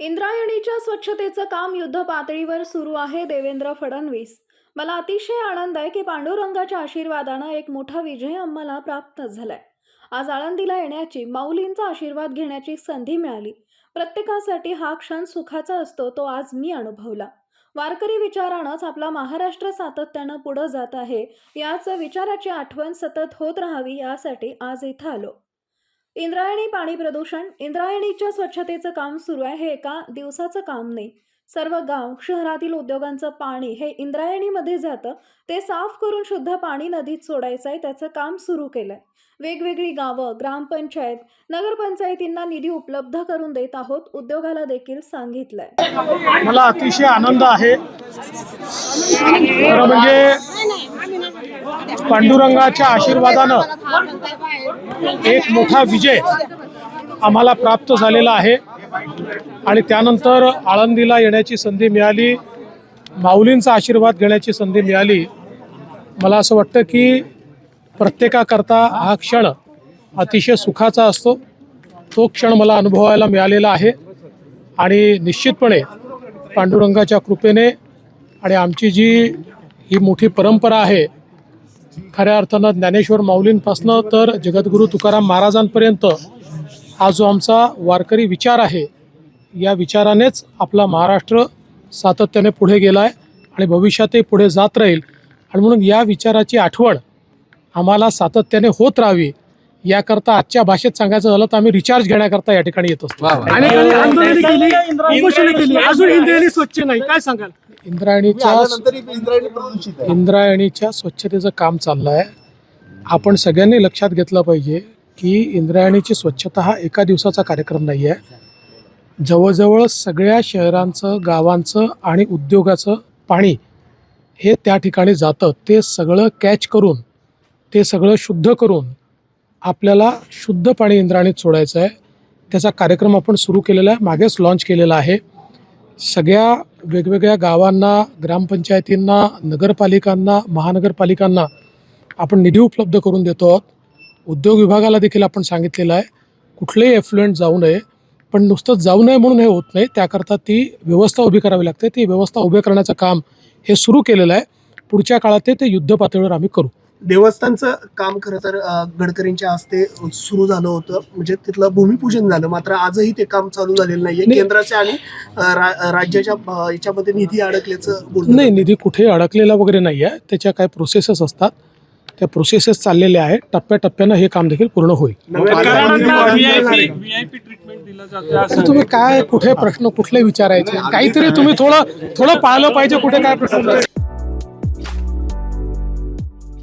इंद्रायणीच्या स्वच्छतेचं काम युद्ध पातळीवर सुरू आहे देवेंद्र फडणवीस. मला अतिशय आनंद आहे की पांडुरंगाच्या आशीर्वादानं एक मोठा विजय आम्हाला प्राप्त झालाय. आज आळंदीला येण्याची माऊलींचा आशीर्वाद घेण्याची संधी मिळाली. प्रत्येकासाठी हा क्षण सुखाचा असतो तो आज मी अनुभवला. वारकरी विचारानंच आपला महाराष्ट्र सातत्यानं पुढं जात आहे याच विचाराची आठवण सतत होत राहावी यासाठी आज इथं आलो. इंद्रायणी पाणी प्रदूषण इंद्रायणीच्या स्वच्छतेचं काम सुरू आहे हे एका दिवसाचं काम नाही. सर्व गाव शहरातील उद्योगांचं पाणी हे इंद्रायणीमध्ये जातं. ते साफ करून शुद्ध पाणी नदीत सोडायचं आहे त्याचं काम सुरू केलं आहे वेगवेगळी गावं ग्रामपंचायत नगरपंचायतींना निधी उपलब्ध करून देत आहोत उद्योगाला देखील सांगितलंय. मला अतिशय आनंद आहे. म्हणजे पांडुरंगाच्या आशीर्वादानं एक मोठा विजय आम्हाला प्राप्त झालेला आहे. आणि त्यानंतर आळंदीला येण्याची संधी मिळाली माऊलींचा आशीर्वाद घेण्याची संधी मिळाली. मला असं वाटतं की प्रत्येकाकरता हा क्षण अतिशय सुखाचा असतो. तो क्षण मला अनुभवायला मिळालेला आहे. आणि निश्चितपणे पांडुरंगाच्या कृपेने आणि आमची जी ही मोठी परंपरा आहे खऱ्या अर्थानं ज्ञानेश्वर माऊलींपासनं तर जगद्गुरू तुकाराम महाराजांपर्यंत हा जो आमचा वारकरी विचार आहे या विचारानेच आपला महाराष्ट्र सातत्याने पुढे गेला आहे आणि भविष्यातही पुढे जात राहील. आणि म्हणून या विचाराची आठवण आम्हाला सातत्याने होत राहावी याकरता आजच्या भाषेत सांगायचं झालं तर आम्ही रिचार्ज घेण्याकरता या ठिकाणी येत असतो. स्वच्छ नाही. काय सांगाल? इंद्रायणीच्या आल्यानंतर इंद्रायणी प्रदूषित आहे. इंद्रायणीच्या स्वच्छतेचं काम चाललं आहे आपण सगळ्यांनी लक्षात घेतलं पाहिजे की इंद्रायणीची स्वच्छता हा एका दिवसाचा कार्यक्रम नाही आहे जवळजवळ सगळ्या शहरांचं गावांचं आणि उद्योगाचं पाणी हे त्या ठिकाणी जातं. ते सगळं कॅच करून ते सगळं शुद्ध करून आपल्याला शुद्ध पाणी इंद्रायणीत सोडायचं आहे त्याचा कार्यक्रम आपण सुरू केलेला आहे मागेच लॉन्च केलेला आहे. सगळ्या वेगवेगळ्या गावांना ग्रामपंचायतींना नगरपालिकांना महानगरपालिकांना आपण निधी उपलब्ध करून देतो आहोत. उद्योग विभागाला देखील आपण सांगितलेलं आहे कुठलेही एफ्लुएंट जाऊ नये पण नुसतं जाऊ नये म्हणून हे होत नाही. त्याकरता ती व्यवस्था उभी करावी लागते. ती व्यवस्था उभी करण्याचं काम हे सुरू केलेलं आहे. पुढच्या काळात ते- ते युद्ध पातळीवर आम्ही करू. देवस्थानचं काम खरं तर गडकरींच्या हस्ते सुरू झालं होतं. म्हणजे तिथलं भूमिपूजन झालं. मात्र आजही ते काम चालू झालेलं नाहीये. नाही. केंद्राच्या आणि रा- राज्याच्या याच्यामध्ये निधी अडकल्याचं नाही निधी कुठे अडकलेला वगैरे नाही आहे त्याच्या काही प्रोसेसेस असतात. त्या प्रोसेसेस चाललेल्या आहेत. टप्प्याटप्प्यानं हे काम देखील पूर्ण होईल. व्हीआयपी ट्रीटमेंट दिलं जातं असं तर तुम्ही काय कुठे प्रश्न कुठले विचारायचे? काहीतरी तुम्ही थोडं थोडं पाहिलं पाहिजे. कुठे काय प्रश्न.